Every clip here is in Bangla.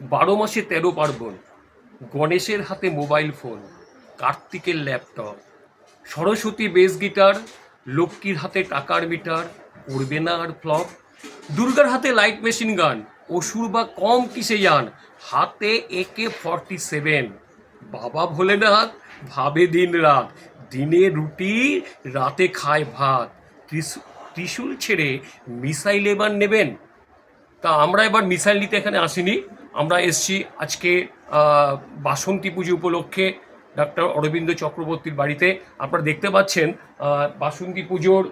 বারো মাসে তেরো পার্বণ, গণেশের হাতে মোবাইল ফোন, কার্তিকের ল্যাপটপ, সরস্বতী বেস গিটার, লক্ষ্মীর হাতে টাকার মিটার করবে না আর ফ্লপ, দুর্গার হাতে লাইট মেশিন গান, অসুর বা কম কিসে যান হাতে একে ফর্টি সেভেন। বাবা ভোলেনাথ ভাবে দিন রাত, দিনে রুটি, রাতে খায় ভাত। ত্রিশূ- ত্রিশূল ছেড়ে মিসাইল এবার নেবেন। তা আমরা এবার মিসাইল নিতে এখানে আসিনি। আমরা এসছি আজকে বাসন্তী পুজো উপলক্ষে ডাক্তার অরবিন্দ চক্রবর্তীর বাড়িতে। আপনারা দেখতে পাচ্ছেন বাসন্তী পুজোর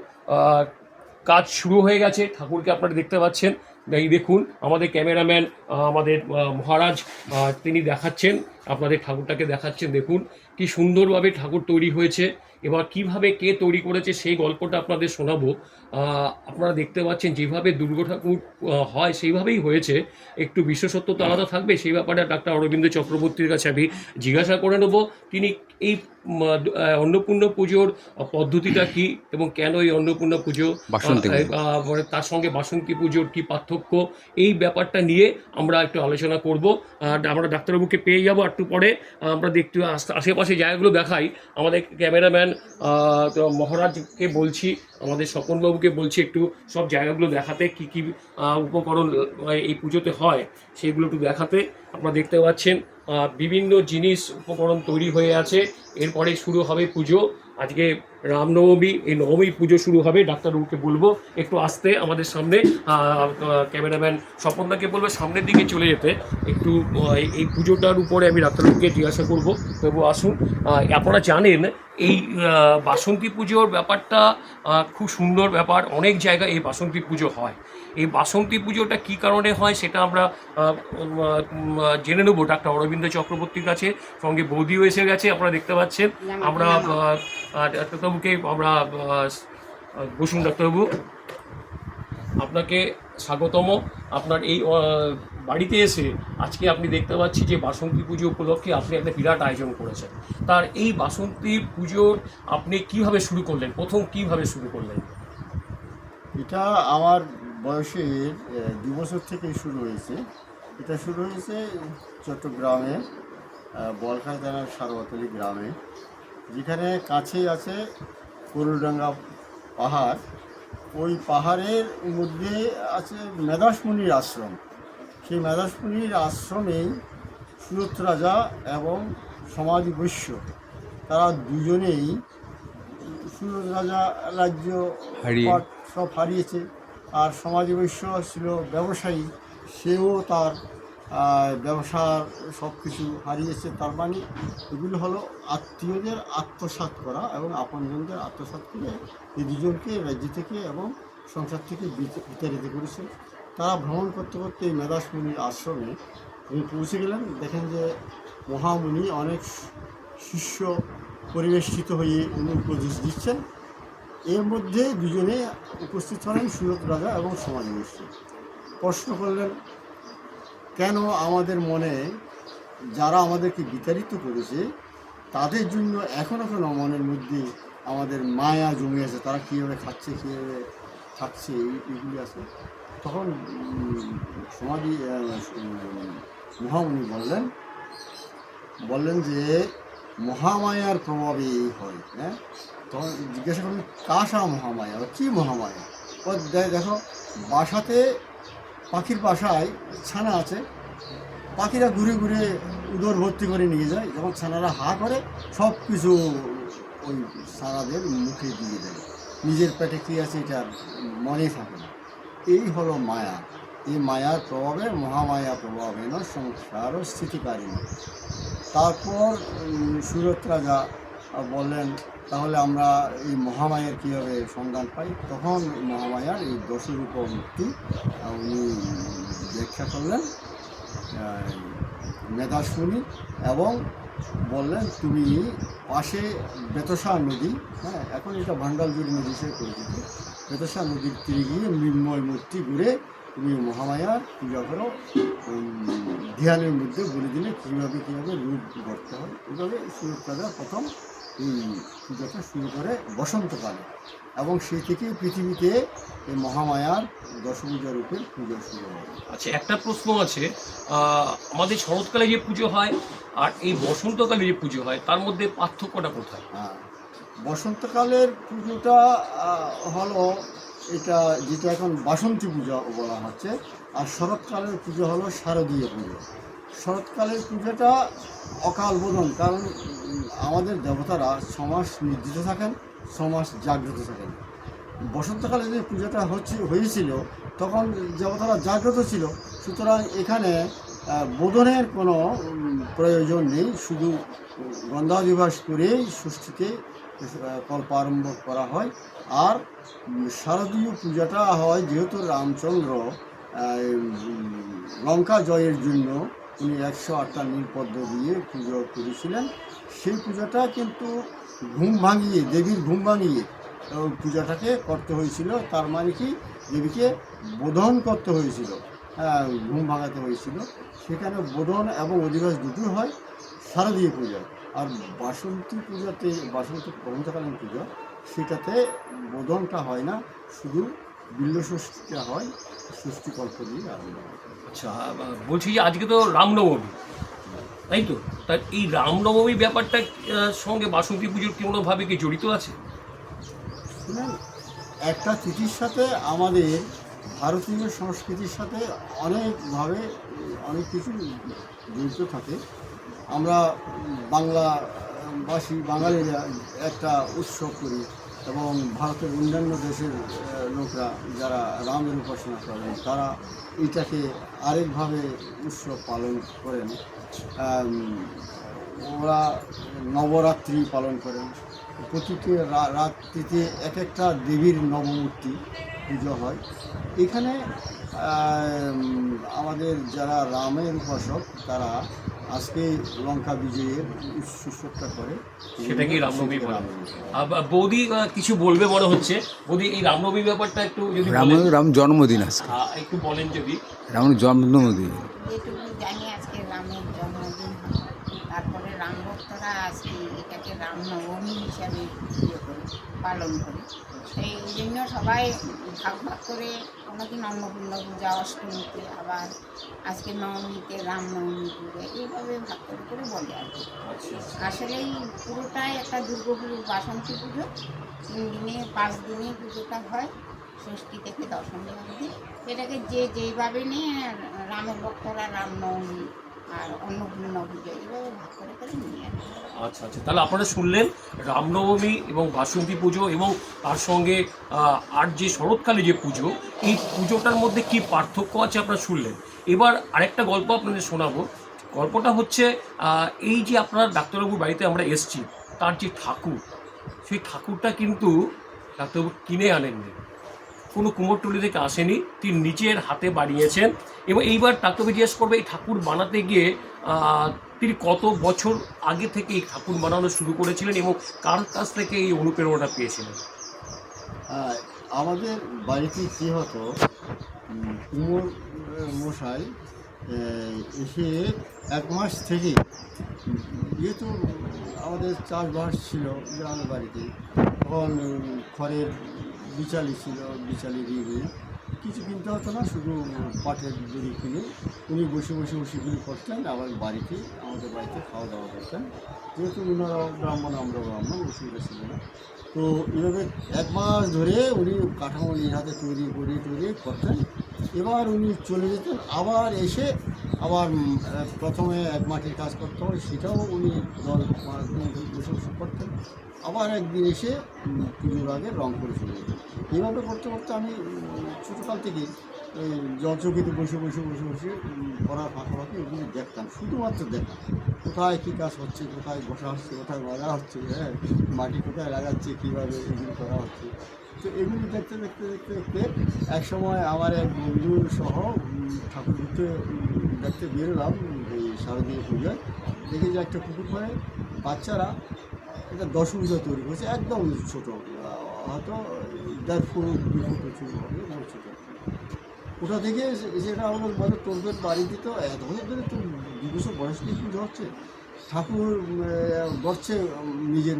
কাজ শুরু হয়ে গেছে। ঠাকুরকে আপনারা দেখতে পাচ্ছেন। এই দেখুন আমাদের ক্যামেরাম্যান আমাদের মহারাজ তিনি দেখাচ্ছেন আপনাদের ঠাকুরটাকে দেখাচ্ছেন দেখুন কি সুন্দরভাবে ঠাকুর তৈরি হয়েছে এবার কীভাবে কে তৈরি করেছে সেই গল্পটা আপনাদের শোনাবো। আপনারা দেখতে পাচ্ছেন যেভাবে দুর্গা ঠাকুর হয় সেইভাবেই হয়েছে একটু বিশেষত্ব তো আলাদা থাকবে সেই ব্যাপারে ডাক্তার অরবিন্দ চক্রবর্তীর কাছে আমি জিজ্ঞাসা করে নেব তিনি এই অন্নপূর্ণা পুজোর পদ্ধতিটা কি এবং কেন এই অন্নপূর্ণা পুজো মানে তার সঙ্গে বাসন্তী পুজোর কি পার্থক্য এই ব্যাপারটা নিয়ে আমরা একটু আলোচনা করব। আমরা ডাক্তারবাবুকে পেয়ে যাব একটু পরে। আমরা দেখতে আশেপাশে জায়গাগুলো দেখাই। আমাদের ক্যামেরাম্যান মহারাজকে বলছি, আমাদের স্বপনবাবুকে বলছি একটু সব জায়গাগুলো দেখাতে, কি কি উপকরণ এই পুজোতে হয়, সেগুলো একটু দেখাতে। আপনারা দেখতে পাচ্ছেন বিভিন্ন জিনিস উপকরণ তৈরি হয়ে আছে। এরপরে শুরু হবে পুজো। আজকে রামনবমী, এই নবমী পুজো শুরু হবে ডাক্তারবাবুকে বলব, একটু আসতে আমাদের সামনে ক্যামেরাম্যান স্বপনদাকে বলব, সামনের দিকে চলে যেতে। একটু এই পুজোটার উপরে আমি ডাক্তারবাবুকে জিজ্ঞাসা করব। তবু আসুন আপনারা জানেন এই বাসন্তী পুজোর ব্যাপারটা খুব সুন্দর ব্যাপার। অনেক জায়গায় এই বাসন্তী পুজো হয়। এই বাসন্তী পুজোটা কী কারণে হয় সেটা আমরা জেনে নেব। ডাক্তার অরবিন্দ চক্রবর্তীর কাছে সঙ্গে বৌদিও এসে গেছে আপনারা দেখতে পাচ্ছেন। আমরা ডাক্তারবাবুকে আমরা বসুন ডাক্তারবাবু। আপনাকে স্বাগতম। আপনার এই বাড়িতে এসে আজকে আপনি দেখতে পাচ্ছি যে বাসন্তী পুজো উপলক্ষে আপনি একটা বিরাট আয়োজন করেছেন। তার এই বাসন্তী পুজোর আপনি কীভাবে শুরু করলেন? প্রথম কীভাবে শুরু করলেন? এটা আমার বয়সের দু বছর থেকেই শুরু হয়েছে। এটা শুরু হয়েছে চট্টগ্রামে বলখাই থানার সারবতলি গ্রামে। যেখানে কাছেই আছে করুলডাঙ্গা পাহাড়। ওই পাহাড়ের মধ্যে আছে মেধাসমুনির আশ্রম। সেই মেধাসমুনির আশ্রমেই সুরত রাজা এবং সমাজ বৈশ্য। তারা দুজনেই সুরত রাজা রাজ্য সব হারিয়েছে। আর সমাজ বৈশ্য ছিল ব্যবসায়ী সেও তার ব্যবসার সব কিছু হারিয়েছে। তার মানে এগুলো হলো আত্মীয়দের আত্মসাৎ করা এবং আপনজনদের আত্মসাৎ করে এই দুজনকে রাজ্য থেকে এবং সংসার থেকে বিত- বিতাড়িত করেছে। তারা ভ্রমণ করতে করতে এই মেধাসমুনির আশ্রমে উনি পৌঁছে গেলেন। দেখেন যে মহামুনি অনেক শিষ্য পরিবেষ্টিত হয়ে উনি উপদেশ দিচ্ছেন। এর মধ্যে দুজনে উপস্থিত হলেন সুরত রাজা এবং সমাজ মিশ্র প্রশ্ন করলেন, কেন আমাদের মনে যারা আমাদেরকে বিতাড়িত করেছে, তাদের জন্য এখনও কেন মনের মধ্যে আমাদের মায়া জমে আছে? তারা কীভাবে খাচ্ছে, কীভাবে থাকছে এইগুলি আছে। তখন সমাধি মহামুনি বললেন বললেন যে, মহামায়ার প্রভাবে এই হয় হ্যাঁ? তখন জিজ্ঞাসা করলেন কাশা মহামায়া? কী মহামায়া? ও দেখো, বাসাতে পাখির বাসায় ছানা আছে, পাখিরা ঘুরে ঘুরে উদর ভর্তি করে নিয়ে যায়, যখন ছানারা হা করে সব কিছু ওই ছানাদের মুখে দিয়ে দেয়। নিজের পেটে কী আছে এটা মনে থাকে না। এই হলো মায়া। এই মায়ার প্রভাবে মহামায়া প্রভাবে না সংসার স্থিতিকারী তারপর সুরত রাজা বললেন তাহলে আমরা এই মহামায়ার কীভাবে সন্ধান পাই? তখন মহামায়ার এই দশরূপ মূর্তি আহ, উনি ব্যাখ্যা করলেন মেধাশুনি এবং বললেন তুমি পাশে বেতসা নদী হ্যাঁ এখন এটা ভান্ডালজুড়ি নদী হিসেবে পরিচিত। বেতসা নদীর তীরে গিয়ে মৃন্ময় মূর্তি ঘুরে তুমি মহামায়ার পূজা করো। ধ্যানের মধ্যে বলে দিলে কীভাবে কীভাবে রূপ গড়তে হয়। এইভাবে সুরত রাজা প্রথম এই পুজোটা শুরু করে বসন্তকালে। এবং সেই থেকে পৃথিবীতে এই মহামায়ার দশভূজা রূপের পুজো শুরু হয়। আচ্ছা একটা প্রশ্ন আছে। আমাদের শরৎকালে যে পুজো হয় আর এই বসন্তকালে যে পুজো হয় তার মধ্যে পার্থক্যটা কোথায়? হ্যাঁ। বসন্তকালের পুজোটা হলো এটা যেটা এখন বাসন্তী পুজো বলা হচ্ছে, আর শরৎকালের পুজো হলো শারদীয় পুজো। শরৎকালের পুজোটা অকাল বোধন কারণ আমাদের দেবতারা ছমাস নির্দিত থাকেন ছমাস জাগ্রত থাকেন। বসন্তকালে যে পুজোটা হচ্ছে, হয়েছিল, তখন দেবতারা জাগ্রত ছিল, সুতরাং এখানে বোধনের কোনো প্রয়োজন নেই, শুধু গন্ধাধিবাস করেই ষষ্ঠীতে আহ, কল্প আরম্ভ করা হয়। আর শারদীয় পূজাটা হয় যেহেতু রামচন্দ্র লঙ্কা জয়ের জন্য উনি একশো আটটা নীলপদ্ম দিয়ে পুজো করেছিলেন। সেই পূজাটা কিন্তু ঘুম ভাঙিয়ে দেবীর ঘুম ভাঙিয়ে পূজাটাকে করতে হয়েছিল। তার মানে কি? দেবীকে বোধন করতে হয়েছিল। হ্যাঁ, ঘুম ভাঙাতে হয়েছিল। সেখানে বোধন এবং অধিবাস দুটোই হয় শারদীয় পূজা আর বাসন্তী পূজাতে বাসন্তী বসন্তকালীন পুজো সেটাতে বোধনটা হয় না শুধু বিল্ল ষষ্ঠীটা হয় ষষ্ঠী কল্প দিয়ে আরম্ভ আচ্ছা বলছি যে আজকে তো রামনবমী তাই তো? তা এই রামনবমী ব্যাপারটা সঙ্গে বাসন্তী পুজোর কোনোভাবে কি জড়িত আছে? একটা তিথির সাথে আমাদের ভারতীয় সংস্কৃতির সাথে অনেকভাবে অনেক কিছু জড়িত থাকে। আমরা বাংলাবাসী বাঙালিরা একটা উৎসব করি এবং ভারতের অন্যান্য দেশের লোকরা যারা রামের উপাসনা করেন, তারা এটাকে আরেকভাবে উৎসব পালন করেন। ওরা নবরাত্রি পালন করেন। প্রতিটি রাত্রিতে এক একটা দেবীর নবমূর্তি পুজো হয়। এখানে আমাদের যারা রামের উপাসক, তারা আজকে লঙ্কা বিজয়ের উৎসবটা করে। সেটা কি রামনবমী বলে? বৌদি কিছু বলবে মনে হচ্ছে। বৌদি এই রামনবমী ব্যাপারটা একটু যদি রাম রাম জন্মদিন আজকে। একটু বলেন যদি। রামের জন্মদিন। যেটুকু জানি আজকে রামের জন্মদিন। তারপরে রাম ভক্তরা আজকে এটাকে রামনবমী হিসাবে ইয়ে পালন করে। এই জন্য সবাই ভাগ ভাগ করে কোনোদিন অন্নপূর্ণা পূজা অষ্টমীতে, আবার আজকে নবমীতে রামনবমী পূজা এইভাবে ভাগ করে করে বলে আর কি। আসলেই পুরোটাই একটা দুর্গাপুর বাসন্তী পুজো। তিন দিনে, পাঁচ দিনে পুজোটা হয়, ষষ্ঠী থেকে দশমী অবধি। সেটাকে যে যেইভাবে নিয়ে রামের ভক্তরা রামনবমী আচ্ছা আচ্ছা। তাহলে আপনারা শুনলেন রামনবমী এবং বাসন্তী পুজো এবং তার সঙ্গে আর যে শরৎকালে যে পুজো, এই পুজোটার মধ্যে কি পার্থক্য আছে আপনারা শুনলেন? এবার আরেকটা গল্প আপনাদের শোনাবো। গল্পটা হচ্ছে এই যে আপনার ডাক্তারবাবুর বাড়িতে আমরা এসছি, তার যে ঠাকুর, সেই ঠাকুরটা কিন্তু ডাক্তারবাবু কিনে আনেননি। কোনো কুমোরটুলি থেকে আসেনি। তিনি নিজের হাতে বানিয়েছেন এবং এইবার ডাক্তারবাবু জিজ্ঞেস করবে এই ঠাকুর বানাতে গিয়ে তিনি কত বছর আগে থেকে এই ঠাকুর বানানো শুরু করেছিলেন এবং কার কাছ থেকে এই অনুপ্রেরণাটা পেয়েছিলেন? আমাদের বাড়িতে কী হতো কুমোর মশাই এসে এক মাস থেকে, যেহেতু আমাদের চাষবাস ছিল গ্রামের বাড়িতে, তখন খড়ের বিচালি ছিল, বিচালি দিয়ে দিয়ে কিছু কিনতে হতো না, শুধু পাটের দড়ি কিনে। উনি বসে বসে বসে গুলি করতেন, আবার বাড়িতে, আমাদের বাড়িতে খাওয়া দাওয়া করতেন। যেহেতু ওনারাও ব্রাহ্মণ আমরা ব্রাহ্মণ অসুবিধা ছিল না। তো এভাবে এক মাস ধরে উনি কাঠামো নিজের হাতে তৈরি করে তৈরি করতেন। এবার উনি চলে যেতেন, আবার এসে আবার প্রথমে এক মাটির কাজ করতে, সেটাও উনি ধরে বসে করতেন। আবার একদিন এসে পুজোর আগে রং করে যেতেন এভাবে করতে করতে আমি ছোটোকাল থেকে এই যন্ত্রকিতে বসে বসে বসে বসে পড়ার ফাঁকা এগুলি দেখতাম। শুধুমাত্র দেখতাম কোথায় কী কাজ হচ্ছে, কোথায় বসা হচ্ছে, কোথায় গড়া হচ্ছে হ্যাঁ মাটি কোথায় লাগাচ্ছে, কীভাবে এগুলি করা হচ্ছে। তো এগুলি দেখতে দেখতে দেখতে দেখতে এক সময় আমার এক বন্ধু সহ ঠাকুর দেখতে বেরোলাম এই শারদীয় পুজোয়। দেখি যে একটা পুকুর পাড়ে বাচ্চারা দশ পূজা তৈরি করেছে, একদম ছোটো। হয়তো দেড় ফুট দু ফুট উঁচু হবে ছোটো। ওটা থেকে সেটা আমাদের বলে তোদের বাড়িতে তো এত বছর ধরে তো দু বছর বয়স নিয়ে পুজো হচ্ছে। ঠাকুর গড়ছে নিজের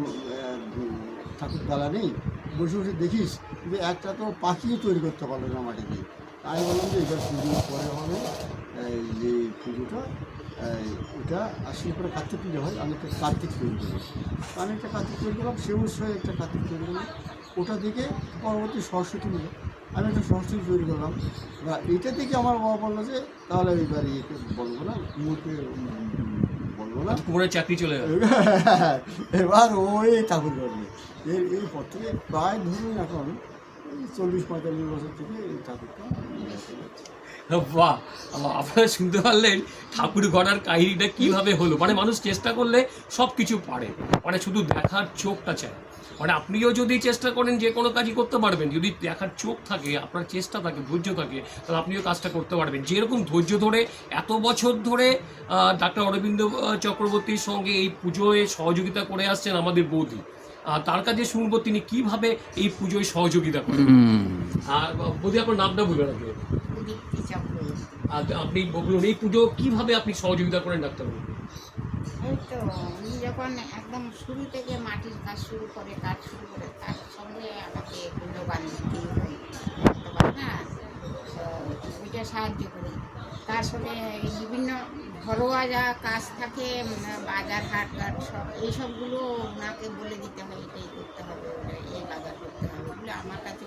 ঠাকুর দালা নেই। বসে বসে দেখিস যে একটা তো পাখিও তৈরি করতে পারল না মাটি দিয়ে আমি বললাম যে এবার পুজো পরে হবে। যে পুজোটা এটা আশ্বিন করে কার্তিক পুজো হয় আমি একটা কার্তিক তৈরি করি আমি একটা কার্তিক তৈরি করলাম সে অবশ্যই একটা কার্তিক তৈরি করলাম। ওটা থেকে পরবর্তী সরস্বতী পুজো আমি একটা সরস্বতী তৈরি করলাম। বা এটা থেকে আমার বাবা বলল যে তাহলে এবার ইয়েকে বলব না মুখে বলব না। কুমোরের চাকরি চলে গেল। এবার ওই ঠাকুর করবে। এর এই পর থেকে প্রায় ধরুন এখন চল্লিশ পঁয়তাল্লিশ বছর থেকে এই ঠাকুরটা। বাহ আপনারা শুনতে পারলেন ঠাকুর গড়ার কাহিনীটা কীভাবে হলো? মানে মানুষ চেষ্টা করলে সব কিছু পারে। মানে শুধু দেখার চোখটা চায়। মানে আপনিও যদি চেষ্টা করেন যে কোনো কাজই করতে পারবেন যদি দেখার চোখ থাকে আপনার চেষ্টা থাকে ধৈর্য থাকে তাহলে আপনিও কাজটা করতে পারবেন। যেরকম ধৈর্য ধরে এত বছর ধরে ডাক্তার অরবিন্দ চক্রবর্তীর সঙ্গে এই পুজোয় সহযোগিতা করে আসছেন আমাদের বৌদি। তার কাছে শুনব তিনি কীভাবে এই পুজোয় সহযোগিতা করেন। আর বৌদি আপনার নামটা আগে দীপ্তি চক্রবর্তী আর আপনি বলুন এই পুজো কীভাবে আপনি সহযোগিতা করেন ডাক্তারবাবু? এই তো উনি যখন একদম শুরু থেকে মাটির কাজ শুরু করে কাজ শুরু করে তার সঙ্গে আমাকে পুজো বানিয়ে করতে পারে না ওইটা সাহায্য করি। তার সঙ্গে বিভিন্ন ঘরোয়া যা কাজ থাকে বাজার হাট ঘাট সব এইসবগুলো ওনাকে বলে দিতে হয় এটাই করতে হবে এই বাজার করতে হবে বলে আমার কাছে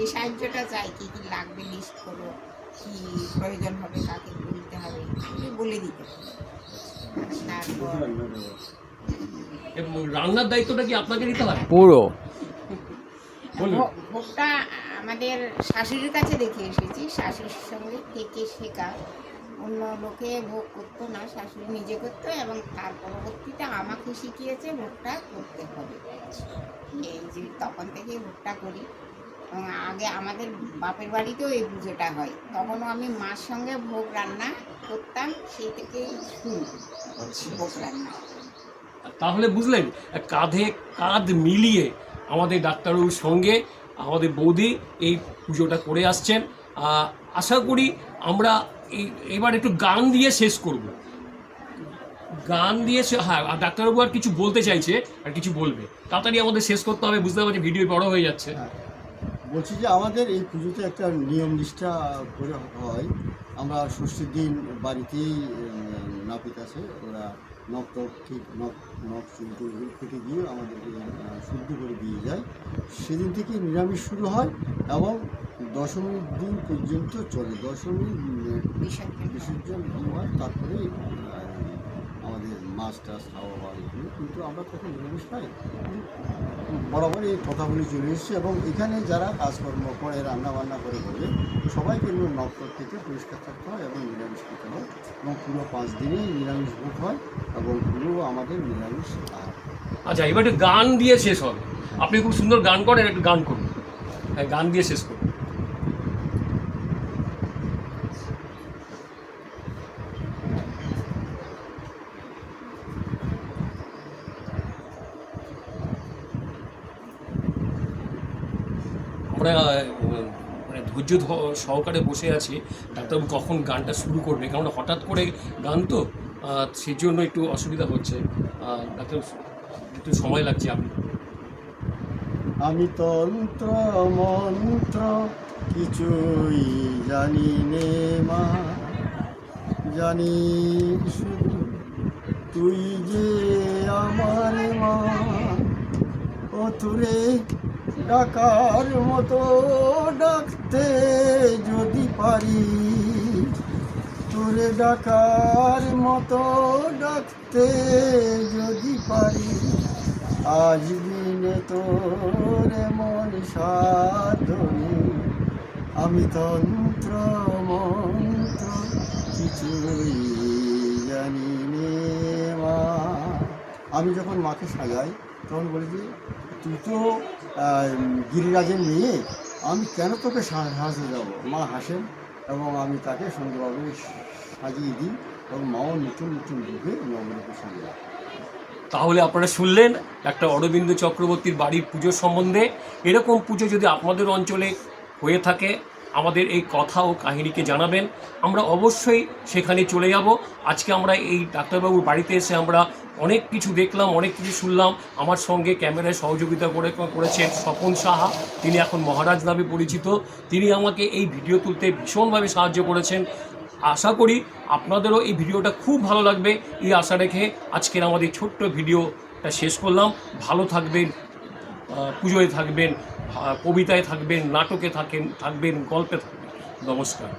এই সাহায্যটা চাই কী কী লাগবে লিস্ট করো কী প্রয়োজন হবে কাকে বলতে হবে এগুলি বলে দিতে তারপর রান্নার দায়িত্বটা কি আপনাকে নিতে হয়? পুরো। ভোগটা আমাদের শাশুড়ির কাছে দেখে এসেছি শাশুড়ির সঙ্গে থেকে শেখা। অন্য লোকে ভোগ করতো না শাশুড়ি নিজে করতো এবং তার পরবর্তীতে আমাকে শিখিয়েছে ভোগটা করতে হবে। এই যে তখন থেকে ভোগটা করি। আগে আমাদের বাপের বাড়িতেও এই পুজোটা হয়। তখনও আমি মার সঙ্গে ভোগ রান্না করতাম সেই থেকেই শুনি ভোগ রান্না। তাহলে বুঝলেন কাঁধে কাঁধ মিলিয়ে আমাদের ডাক্তারবাবুর সঙ্গে আমাদের বৌদি এই পুজোটা করে আসছেন। আশা করি আমরা এই এবার একটু গান দিয়ে শেষ করব। গান দিয়ে হ্যাঁ আর ডাক্তারবাবু আর কিছু বলতে চাইছে আর কিছু বলবে। তাড়াতাড়ি আমাদের শেষ করতে হবে বুঝতে পারছি ভিডিও বড় হয়ে যাচ্ছে। হ্যাঁ। বলছি যে আমাদের এই পুজোতে একটা নিয়ম নিষ্ঠা করে হয়। আমরা ষষ্ঠীর দিন বাড়িতেই নাপিত আছে ওরা নখ টক ঠিক নখ নখ চুল টুল কেটে দিয়ে আমাদেরকে শুদ্ধ করে দিয়ে যায়। সেদিন থেকে নিরামিষ শুরু হয় এবং দশমীর দিন পর্যন্ত চলে। দশমী উম, বিসর্জন। হওয়ার তারপরে মাছ টাছ খাওয়া হয় এগুলো। কিন্তু আমরা তখন নিরামিষ পাই বরাবর এই কথাগুলি চলে এসেছে এবং এখানে যারা কাজকর্ম করে রান্না বান্না করে করে সবাই কিন্তু নক্তর থেকে পরিষ্কার থাকতে হয় এবং নিরামিষ খেতে হয় এবং পুরো পাঁচ দিনেই নিরামিষ ভোগ হয় এবং পুরো আমাদের নিরামিষ আহার। আচ্ছা এবার একটু গান দিয়ে শেষ হবে আপনি খুব সুন্দর গান করেন, একটু গান করুন। হ্যাঁ গান দিয়ে শেষ করুন। আমরা মানে ধৈর্য সহকারে বসে আছি। ডাক্তারবাবু কখন গানটা শুরু করবে? কারণ হঠাৎ করে গান তো সেই জন্য একটু অসুবিধা হচ্ছে। ডাক্তার একটু সময় লাগছে আপনি। আমি তন্ত্র, মন্ত্র, কিছুই জানি নে মা। জানি শুধু তুই যে আমার মা। ও তুরে ডাকার মতো ডাকতে যদি পারি। তোরে ডাকার মতো ডাকতে যদি পারি। আজ দিনে তোর মন সাধনে, আমি তন্ত্র, মন্ত্র কিছুই জানি নে মা। আমি যখন মাকে সাজাই, তখন বলি যে তুই তো গিরিরাজের মেয়ে, আমি কেন তোকে হাসে যাব মা হাসেন এবং আমি তাকে সুন্দরভাবে সাজিয়ে দিই এবং মাও নতুন নতুন রূপে নবরূপে সাজায় তাহলে আপনারা শুনলেন, একটা অরবিন্দ চক্রবর্তীর বাড়ির পুজো সম্বন্ধে। এরকম পুজো যদি আপনাদের অঞ্চলে হয়ে থাকে আমাদের এই কথা ও কাহিনীকে জানাবেন। আমরা অবশ্যই সেখানে চলে যাব। আজকে আমরা এই ডাক্তারবাবুর বাড়িতে এসে আমরা অনেক কিছু দেখলাম, অনেক কিছু শুনলাম। আমার সঙ্গে ক্যামেরায় সহযোগিতা করে করেছেন স্বপন সাহা। তিনি এখন মহারাজ নামে পরিচিত। তিনি আমাকে এই ভিডিও তুলতে ভীষণভাবে সাহায্য করেছেন। আশা করি আপনাদেরও এই ভিডিওটা খুব ভালো লাগবে। এই আশা রেখে আজকের আমাদের ছোট্ট ভিডিওটা শেষ করলাম। ভালো থাকবেন পুজোয় থাকবেন কবিতায় থাকবেন নাটকে থাকেন থাকবেন গল্পে থাকবেন। নমস্কার।